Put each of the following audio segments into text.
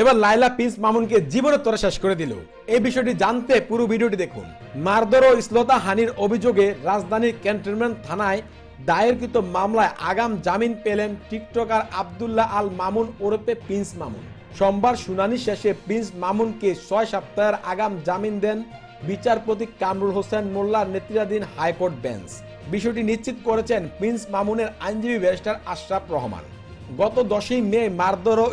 এবার লাইলা প্রিন্স মামুনকে জীবনের তরে শেষ করে দিল। এই বিষয়টি জানতে পুরো ভিডিওটি দেখুন। মারধর ও শ্লোতা হানির অভিযোগে রাজধানীর ক্যান্টনমেন্ট থানায় দায়েরকৃত মামলায় আগাম জামিন পেলেন টিকটকার আব্দুল্লাহ আল মামুন ওরফে প্রিন্স মামুন। সোমবার শুনানি শেষে প্রিন্স মামুনকে ছয় সপ্তাহের আগাম জামিন দেন বিচারপতি কামরুল হোসেন মোল্লার নেতৃত্বাধীন হাইকোর্ট বেঞ্চ। বিষয়টি নিশ্চিত করেছেন প্রিন্স মামুনের আইনজীবী ব্যারিস্টার আশরাফ রহমান। গত দশই মে মারধর ও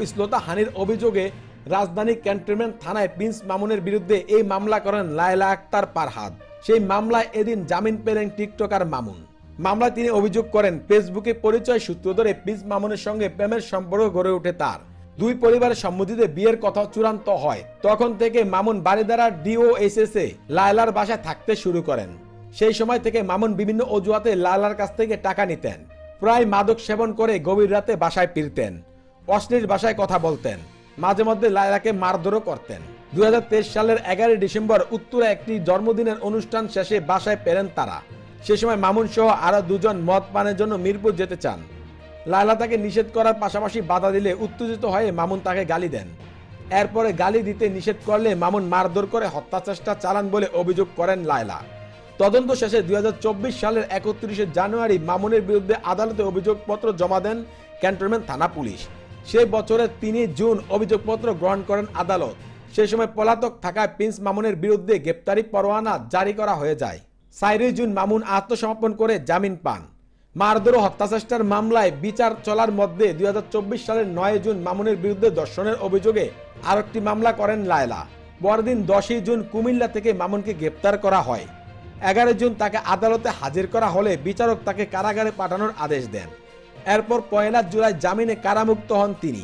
হানির অভিযোগে রাজধানী ক্যান্টনমেন্ট থানায় প্রিন্স মামুনের বিরুদ্ধে এই মামলা করেন লায়লা আক্তার পারহাদ। সেই মামলায় এদিন জামিন পেলেন টিকটকার মামুন। মামলায় তিনি অভিযোগ করেন, ফেসবুকে পরিচয় সূত্র ধরে প্রিন্স মামুনের সঙ্গে প্রেমের সম্পর্ক গড়ে ওঠে তার। দুই পরিবারের সম্মতিতে বিয়ের কথা চূড়ান্ত হয়। তখন থেকে মামুন বাড়িদারা এ লায়লার বাসায় থাকতে শুরু করেন। সেই সময় থেকে মামুন বিভিন্ন অজুহাতে লালার কাছ থেকে টাকা নিতেন। প্রায় মাদক সেবন করে গভীর রাতে বাসায় ফিরতেন। অশ্লীল ভাষায় কথা বলতেন। মাঝে মধ্যে লায়লাকে মারধরও করতেন। দুই সালের এগারোই ডিসেম্বর উত্তরে একটি জন্মদিনের অনুষ্ঠান শেষে বাসায় পেরেন তারা। সে সময় মামুন সহ আরও দুজন মদ পানের জন্য মিরপুর যেতে চান। লায়লা তাকে নিষেধ করার পাশাপাশি বাধা দিলে উত্তেজিত হয়ে মামুন তাকে গালি দেন। এরপরে গালি দিতে নিষেধ করলে মামুন মারধর করে হত্যা চেষ্টা চালান বলে অভিযোগ করেন লায়লা। তদন্ত শেষে দুই হাজার চব্বিশ সালের একত্রিশে জানুয়ারি মামুনের বিরুদ্ধে আদালতে অভিযোগপত্র জমা দেন ক্যান্টনমেন্ট থানা পুলিশ। সেই বছরের তিন জুন অভিযোগপত্র গ্রহণ করেন আদালত। সেই সময় পলাতক থাকায় প্রিন্স মামুনের বিরুদ্ধে গ্রেপ্তারি পরোয়ানা জারি করা হয়ে যায়। সাইরি জুন মামুন আত্মসমর্পণ করে জামিন পান। মারধর হত্যাচেষ্টার মামলায় বিচার চলার মধ্যে দুই হাজার চব্বিশ সালের নয় জুন মামুনের বিরুদ্ধে দর্শনের অভিযোগে আরেকটি মামলা করেন লায়লা। পরদিন দশই জুন কুমিল্লা থেকে মামুনকে গ্রেপ্তার করা হয়। এগারো জুন তাকে আদালতে হাজির করা হলে বিচারক তাকে কারাগারে পাঠানোর আদেশ দেন। এরপর পয়লা জুলাই জামিনে কারামুক্ত হন তিনি।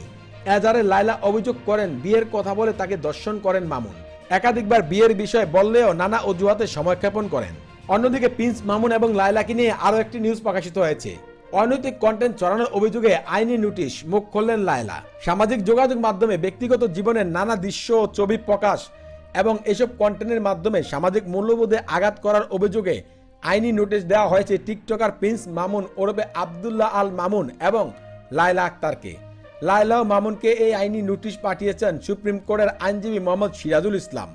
এজারে লায়লা অভিযোগ করেন, বিয়ের কথা বলে তাকে দর্শন করেন মামুন। একাধিকবার বিয়ের বিষয়ে বললেও নানা অজুহাতে সময়ক্ষেপণ করেন। অন্যদিকে প্রিন্স মামুন এবং লায়লাকে নিয়ে আরও একটি নিউজ প্রকাশিত হয়েছে। অনৈতিক কন্টেন্ট চড়ানোর অভিযোগে আইনি নোটিশ মুখ খুললেন লায়লা। সামাজিক যোগাযোগ মাধ্যমে ব্যক্তিগত জীবনের নানা দৃশ্য ও ছবি প্রকাশ এবং এসব কন্টেন্টের মাধ্যমে সামাজিক মূল্যবোধে আঘাত করার অভিযোগে আইনি নোটিশ দেওয়া হয়েছে টিকটকার প্রিন্স মামুন ওরফে আবদুল্লাহ আল মামুন এবং লায়লা আক্তারকে। লায়লা মামুনকে এই আইনি নোটিশ পাঠিয়েছেন সুপ্রিম কোর্টের আইনজীবী মোহাম্মদ সিরাজুল ইসলাম।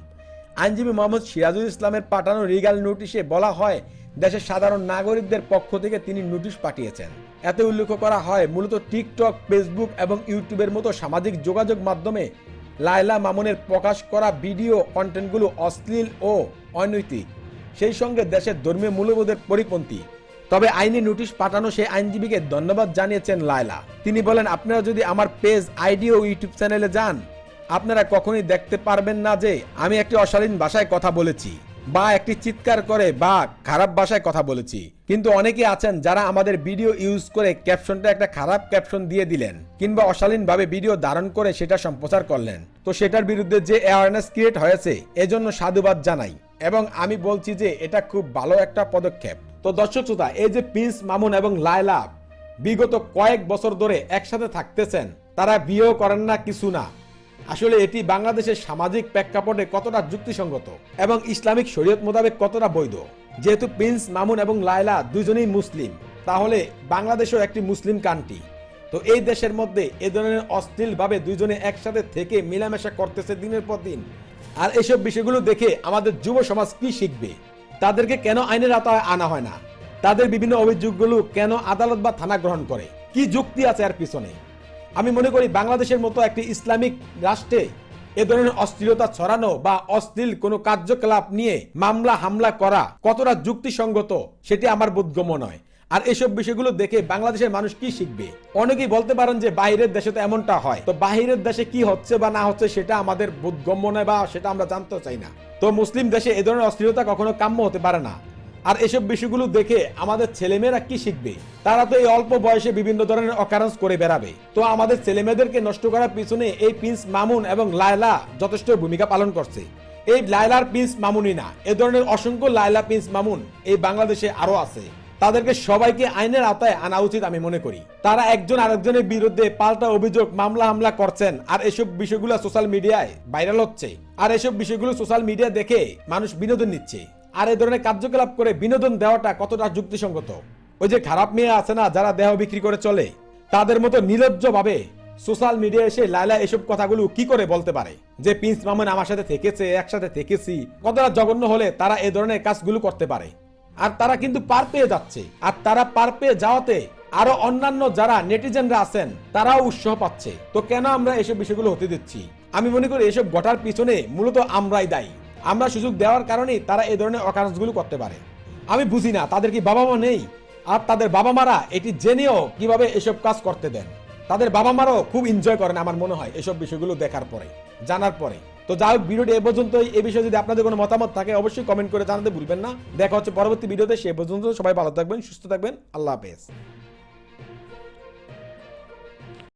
আইনজীবী মোহাম্মদ সিরাজুল ইসলামের পাঠানো লিগাল নোটিশে বলা হয়, দেশের সাধারণ নাগরিকদের পক্ষ থেকে তিনি নোটিশ পাঠিয়েছেন। এতে উল্লেখ করা হয়, মূলত টিকটক, ফেসবুক এবং ইউটিউবের মতো সামাজিক যোগাযোগ মাধ্যমে লায়লা মামুনের প্রকাশ করা ভিডিও কন্টেন্টগুলো অশ্লীল ও অনৈতিক। সেই সঙ্গে দেশের ধর্মীয় মূল্যবোধের পরিপন্থী। তবে আইনি নোটিশ পাঠানো সেই আইনজীবীকে ধন্যবাদ জানিয়েছেন লায়লা। তিনি বলেন, আপনারা যদি আমার পেজ, আইডি ও ইউটিউব চ্যানেলে যান, আপনারা কখনোই দেখতে পারবেন না যে আমি একটি অশালীন ভাষায় কথা বলেছি বা একটি চিৎকার করে বা খারাপ ভাষায় কথা বলেছি। কিন্তু অনেকে আছেন যারা আমাদের ভিডিও ইউজ করে ক্যাপশনটা একটা খারাপ ক্যাপশন দিয়ে দিলেন, কিংবা অশালীনভাবে ভিডিও ধারণ করে সেটা সম্প্রচার করলেন। তো সেটার বিরুদ্ধে যে অ্যাওয়ারনেস ক্রিয়েট হয়েছে, এজন্য সাধুবাদ জানাই। এবং আমি বলছি যে এটা খুব ভালো একটা পদক্ষেপ। তো দর্শক শ্রোতা, এই যে প্রিন্স মামুন এবং লায়লা, বিগত কয়েক বছর ধরে একসাথে থাকতেছেন, তারা বিয়েও করেন না, কিছু না। আসলে এটি বাংলাদেশের সামাজিক প্রেক্ষাপটে কতটা যুক্তিসঙ্গত এবং ইসলামিক শরীয়ত মোতাবেক কতটা বৈধ? যেহেতু প্রিন্স মামুন এবং লায়লা দুজনেই মুসলিম, তাহলে বাংলাদেশও একটি মুসলিম কান্ট্রি। তো এই দেশের মধ্যে এ ধরনের অশ্লীলভাবে দুজনে একসাথে থেকে মেলামেশা করতেছে দিনের পর দিন। আর এসব বিষয়গুলো দেখে আমাদের যুব সমাজ কি শিখবে? তাদেরকে কেন আইনের আওতায় আনা হয় না? তাদের বিভিন্ন অভিযোগগুলো কেন আদালত বা থানা গ্রহণ করে? কি যুক্তি আছে এর পিছনে? আমি মনে করি বাংলাদেশের মতো একটি ইসলামিক রাষ্ট্রে এ ধরনের অস্থিরতা ছড়ানো বা অশ্লীল কোনো কার্যকলাপ নিয়ে মামলা, হামলা করা কতটা যুক্তিসঙ্গত সেটি আমার বোধগম্য নয়। আর এসব বিষয়গুলো দেখে বাংলাদেশের মানুষ কি শিখবে? অনেকেই বলতে পারেন যে বাইরের দেশে তো এমনটা হয়। তো বাইরের দেশে কি হচ্ছে বা না হচ্ছে সেটা আমাদের বোধগম্য নয় বা সেটা আমরা জানতে চাই না। তো মুসলিম দেশে এ ধরনের অস্থিরতা কখনো কাম্য হতে পারে না। আর এসব বিষয়গুলো দেখে আমাদের ছেলেমেয়েরা কি শিখবে? তারা তো এই অল্প বয়সে বিভিন্ন ধরনের অকারেন্স করে বেড়াবে। তো আমাদের ছেলেমেয়েদেরকে নষ্ট করার পিছনে এই প্রিন্স মামুন এবং লায়লা যথেষ্ট ভূমিকা পালন করছে। এই লায়লার প্রিন্স মামুনই না, এ ধরনের অসংখ্য লায়লা প্রিন্স মামুন এই বাংলাদেশে আরও আছে। তাদেরকে সবাইকে আইনের আওতায় আনা উচিত আমি মনে করি। তারা একজন আরেকজনের বিরুদ্ধে পাল্টা অভিযোগ, মামলা হামলা করছেন আর এসব বিষয়গুলো সোশ্যাল মিডিয়ায় ভাইরাল হচ্ছে। আর এসব বিষয়গুলো সোশ্যাল মিডিয়া দেখে মানুষ বিনোদন নিচ্ছে। আর এই ধরনের কার্যকলাপ করে বিনোদন দেওয়াটা কতটা যুক্তিসঙ্গত? ওই যে খারাপ মেয়ে আছে না, যারা দেহ বিক্রি করে চলে, তাদের মতো নির্লজ্জ ভাবে সোশ্যাল মিডিয়া এসে লাইলা এসব কথাগুলো কি করে বলতে পারে? যে প্রিন্স মামুন আমার সাথে থেকেছে, একসাথে থেকেছি, কতটা জঘন্য হলে তারা এ ধরনের কাজগুলো করতে পারে? আর তারা কিন্তু পার পেয়ে যাচ্ছে, আর তারা পার পেয়ে যাওয়াতে আরও অন্যান্য যারা নেটিজেনরা আছেন, তারাও উৎসাহ পাচ্ছে। তো কেন আমরা এসব বিষয়গুলো হতে দিচ্ছি? আমি মনে করি এসব ঘটার পিছনে মূলত আমরাই দায়ী। আমরা সুযোগ দেওয়ার কারণেই তারা এই ধরনের অকারেন্সগুলো করতে পারে। আমি বুঝি না, তাদের কি বাবা মা নেই? আর তাদের বাবা মারা এটি জেনেও কীভাবে এসব কাজ করতে দেন? তাদের বাবা মারাও খুব এনজয় করেন আমার মনে হয় এসব বিষয়গুলো দেখার পরে, জানার পরে। তো যাই হোক, ভিডিওটি এ পর্যন্তই। এই বিষয়ে যদি আপনাদের কোনো মতামত থাকে, অবশ্যই কমেন্ট করে জানাতে ভুলবেন না। দেখা হচ্ছে পরবর্তী ভিডিওতে, সে পর্যন্ত সবাই ভালো থাকবেন, সুস্থ থাকবেন। আল্লাহ হাফেজ।